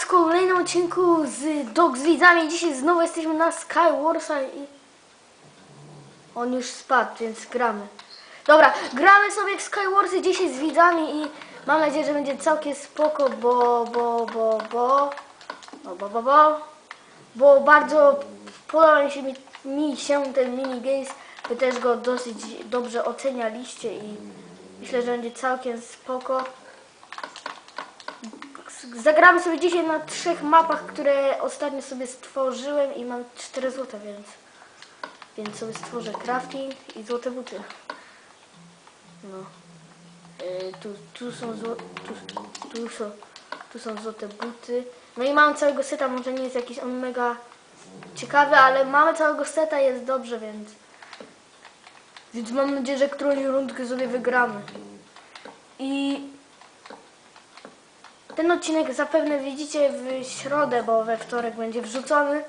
was w kolejnym odcinku z Dog z widzami. Dzisiaj znowu jesteśmy na Skywarsa i... On już spadł, więc gramy. Dobra, gramy sobie w Skywarsy dzisiaj z widzami i mam nadzieję, że będzie całkiem spoko, bo, bo, bo, bo... Bo, bo, bo, bo, bo bardzo podoba mi się, mi, mi się ten minigames. Wy też go dosyć dobrze ocenialiście i myślę, że będzie całkiem spoko. Zagramy sobie dzisiaj na trzech mapach, które ostatnio sobie stworzyłem i mam 4 złote, więc więc sobie stworzę crafting i złote buty. No. Yy, tu, tu są zło, tu, tu są tu są złote buty. No i mam całego seta, może nie jest jakiś on mega ciekawy, ale mamy całego seta, jest dobrze, więc więc mam nadzieję, że którąś rundkę sobie wygramy. I ten odcinek zapewne widzicie w środę, bo we wtorek będzie wrzucony.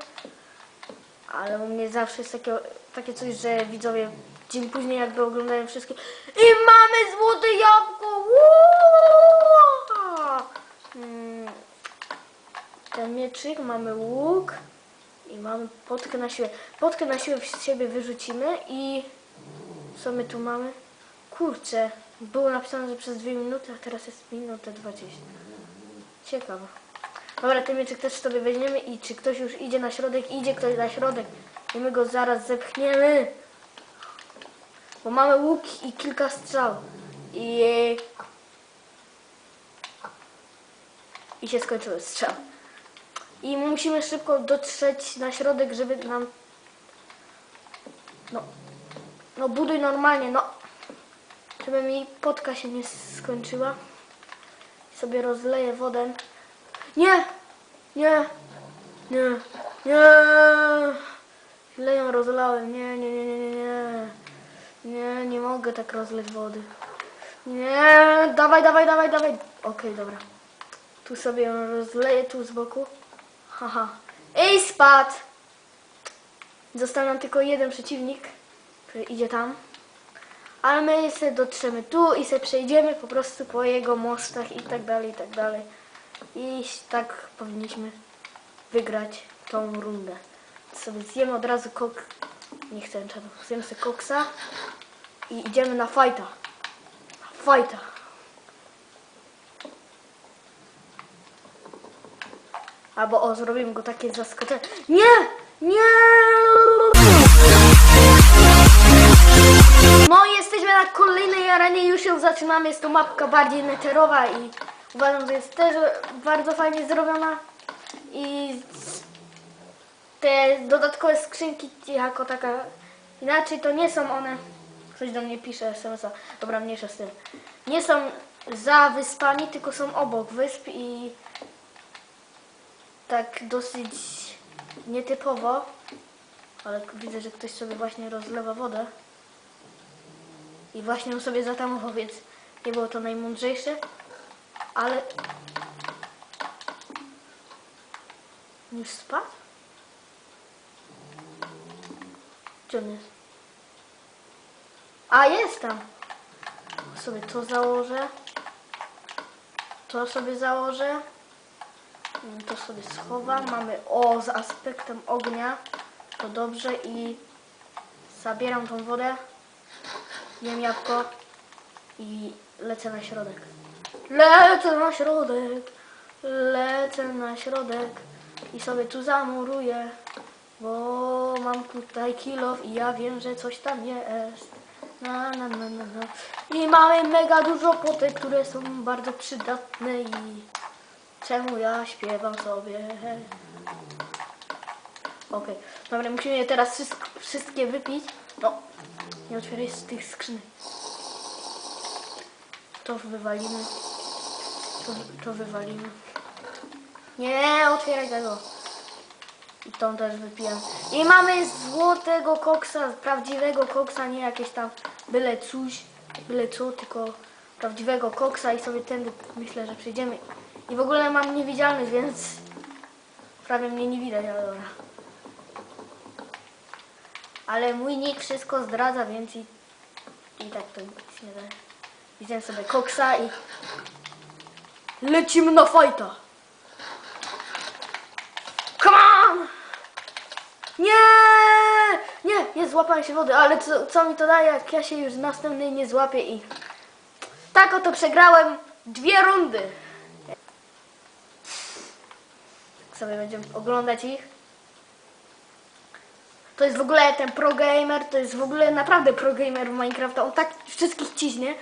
Ale u mnie zawsze jest takie, takie coś, że widzowie dzień później jakby oglądają wszystkie i mamy złote jabłko! Mm, Ten mieczyk, mamy łuk i mamy potkę na siłę. Potkę na siłę z siebie wyrzucimy i co my tu mamy? Kurczę, było napisane, że przez dwie minuty, a teraz jest minuta 20. Ciekawe. Dobra, ten mieczyk też sobie weźmiemy i czy ktoś już idzie na środek? Idzie ktoś na środek. I my go zaraz zepchniemy. Bo mamy łuk i kilka strzał. I... I się skończyły strzał. I musimy szybko dotrzeć na środek, żeby nam... No... No buduj normalnie, no... Żeby mi potka się nie skończyła. Sobie rozleję wodę. Nie! Nie! Nie! Nie! Źle ją rozlałem. Nie, nie, nie, nie, nie, nie. Nie, mogę tak rozleć wody. Nie! Dawaj, dawaj, dawaj, dawaj. Okej, dobra. Tu sobie ją rozleję, tu z boku. Haha. Ej, spadł! Został nam tylko jeden przeciwnik, który idzie tam. Ale my sobie dotrzemy tu i sobie przejdziemy po prostu po jego mostach i tak dalej, i tak dalej. I tak powinniśmy wygrać tą rundę. Sobie zjemy od razu kok... Nie chcę czadu. Zjemy sobie koksa i idziemy na fajta. Fajta. Albo o, zrobimy go takie zaskoczenie. Nie! Nie! Kolejnej arenie, już ją zaczynamy. Jest to mapka bardziej neterowa i uważam, że jest też bardzo fajnie zrobiona. I te dodatkowe skrzynki jako taka inaczej to nie są one. Ktoś do mnie pisze SMS-a. Dobra, mniejsza z tym. Nie są za wyspami, tylko są obok wysp i tak dosyć nietypowo. Ale widzę, że ktoś sobie właśnie rozlewa wodę. I właśnie ją sobie zatamował, więc nie było to najmądrzejsze. Ale... Już spadł? Gdzie on jest? A, jest tam! Sobie to założę. To sobie założę. To sobie schowam. Mamy o z aspektem ognia. To dobrze i zabieram tą wodę. Jem jabłko i lecę na środek. Lecę na środek, lecę na środek i sobie tu zamuruję, bo mam tutaj kilof i ja wiem, że coś tam jest. Na, na, na, na, na. I mamy mega dużo potek, które są bardzo przydatne i czemu ja śpiewam sobie. Okej, dobra, musimy je teraz wszystkie wypić. No, nie otwieraj z tych skrzynek. To wywalimy. To, to wywalimy. Nie, otwieraj tego. I tą też wypijam. I mamy złotego koksa, prawdziwego koksa, nie jakieś tam byle coś, byle co, tylko prawdziwego koksa i sobie tędy myślę, że przejdziemy. I w ogóle mam niewidzialność, więc prawie mnie nie widać, ale dobra. Ale mój nick wszystko zdradza, więc i, i tak to nic nie da. Widziałem sobie koksa i... Lecimy na fajta! Come on! Nie! Nie, nie złapałem się wody, ale co, co mi to daje, jak ja się już następnej nie złapię i... Tak oto przegrałem dwie rundy! Tak sobie będziemy oglądać ich. To jest w ogóle ten pro gamer, to jest w ogóle naprawdę pro gamer w Minecrafta. On tak wszystkich ciśnie.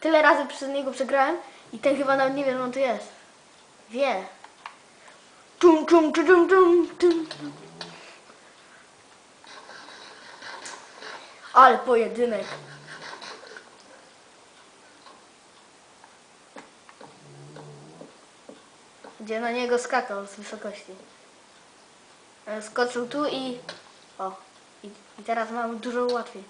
Tyle razy przez niego przegrałem i ten chyba nawet nie wie, że on tu jest. Wie. Tum, tum, tum, tum, tum, tum. Ale pojedynek. Gdzie na niego skakał z wysokości. Skoczył tu i... O. I, i teraz mamy dużo łatwiej.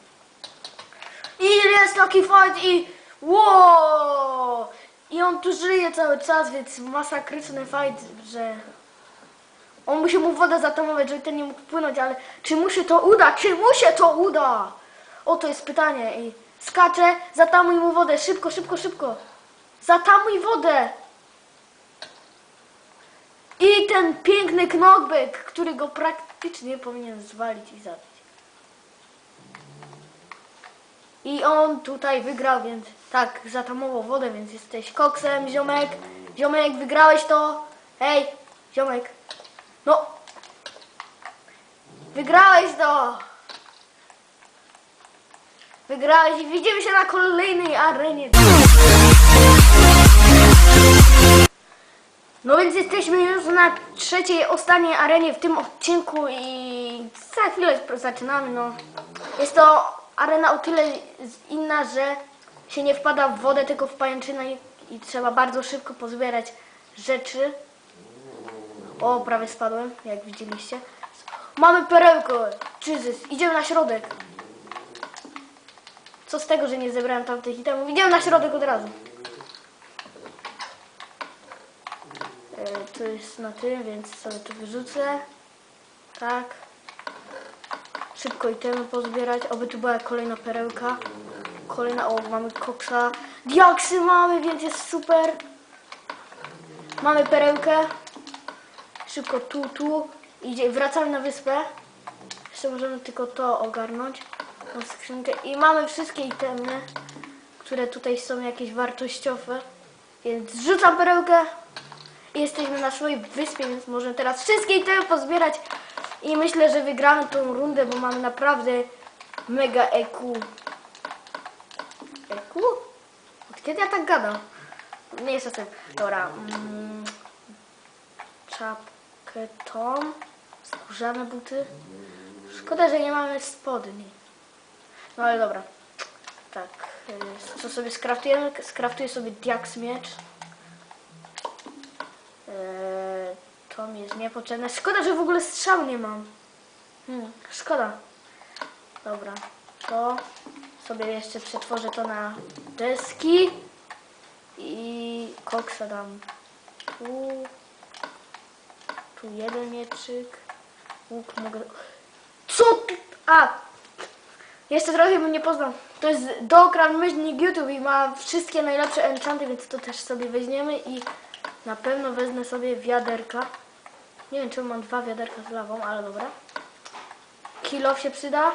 I jest taki fight i... Wow! I on tu żyje cały czas, więc masakryczny fight, że... On musi mu wodę zatamować, żeby ten nie mógł płynąć, ale czy mu się to uda? Czy mu się to uda? O, to jest pytanie. I skacze, zatamuj mu wodę. Szybko, szybko, szybko. Zatamuj wodę. I ten piękny knockback, który go praktycznie powinien zwalić i zabić. I on tutaj wygrał, więc tak, zatamował wodę, więc jesteś koksem, ziomek. Ziomek, wygrałeś to. Hej, ziomek. No. Wygrałeś to. Wygrałeś i widzimy się na kolejnej arenie. No więc jesteśmy już na trzeciej, ostatniej arenie w tym odcinku i za chwilę zaczynamy, no. Jest to arena o tyle inna, że się nie wpada w wodę, tylko w pajęczynę i, i trzeba bardzo szybko pozbierać rzeczy. O, prawie spadłem, jak widzieliście. Mamy perełkę! Jesus, idziemy na środek. Co z tego, że nie zebrałem tamtych itemów? Idziemy na środek od razu. To jest na tym, więc sobie to wyrzucę. Tak. Szybko itemy pozbierać. Oby tu była kolejna perełka. Kolejna, o mamy koksa. Diaksy mamy, więc jest super. Mamy perełkę. Szybko tu, tu. Idzie, wracamy na wyspę. Jeszcze możemy tylko to ogarnąć. Tą skrzynkę. I mamy wszystkie itemy, które tutaj są jakieś wartościowe. Więc zrzucam perełkę. Jesteśmy na swojej wyspie, więc możemy teraz wszystkie itemy pozbierać. I myślę, że wygramy tą rundę, bo mamy naprawdę mega EQ. EQ? Od kiedy ja tak gadam? Nie jest tym. Dobra. Mm, czapkę tą. Skórzane buty. Szkoda, że nie mamy spodni. No ale dobra. Tak. y, Co sobie skraftujemy? Skraftuję sobie diaks miecz. To mi jest niepotrzebne. Szkoda, że w ogóle strzał nie mam. Hmm, szkoda. Dobra, to sobie jeszcze przetworzę to na deski i koksa dam tu. Tu jeden mieczyk. Łuk mogę... Co? A! Jeszcze trochę bym nie poznał. To jest Dokran Myślnik YouTube i ma wszystkie najlepsze enchanty, więc to też sobie weźmiemy i na pewno wezmę sobie wiaderka. Nie wiem, czemu mam dwa wiaderka z lawą, ale dobra. Kilo się przyda.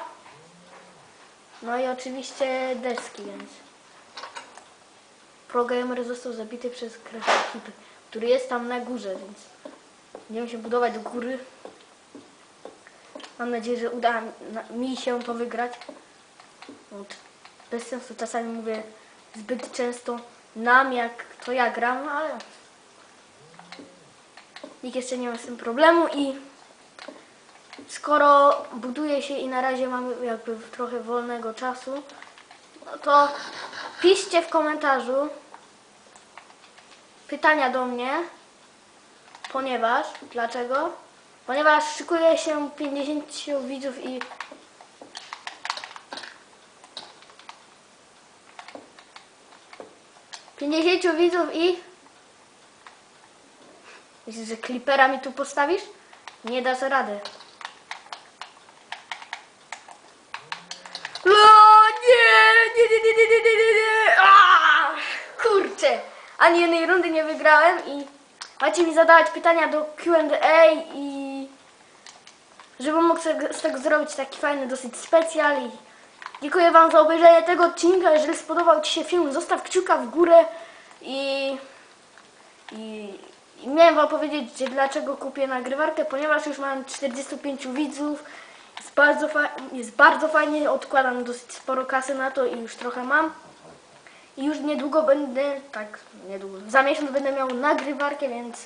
No i oczywiście deski, więc... ProGamer został zabity przez krew ekipy, który jest tam na górze, więc będziemy się budować do góry. Mam nadzieję, że uda mi się to wygrać. Bez sensu czasami mówię zbyt często nam, jak to ja gram, ale nikt jeszcze nie ma z tym problemu i skoro buduje się i na razie mamy jakby trochę wolnego czasu, no to piszcie w komentarzu pytania do mnie, ponieważ, dlaczego? Ponieważ szykuje się 50 widzów i Pięćdziesięciu widzów i... Myślisz, że klipera mi tu postawisz? Nie dasz rady. O, nie, nie, nie, nie, nie, nie, nie, nie. Aaa! Kurczę, ani jednej rundy nie wygrałem i macie mi zadawać pytania do Q&A i żebym mógł z tego zrobić taki fajny dosyć specjal i dziękuję Wam za obejrzenie tego odcinka. Jeżeli spodobał Ci się film, zostaw kciuka w górę i, i miałem Wam powiedzieć, dlaczego kupię nagrywarkę, ponieważ już mam 45 widzów. Jest bardzo, jest bardzo fajnie, odkładam dosyć sporo kasy na to i już trochę mam. I już niedługo będę, tak, niedługo, za miesiąc będę miał nagrywarkę, więc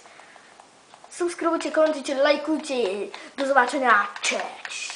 subskrybujcie, komentujcie, lajkujcie do zobaczenia. Cześć!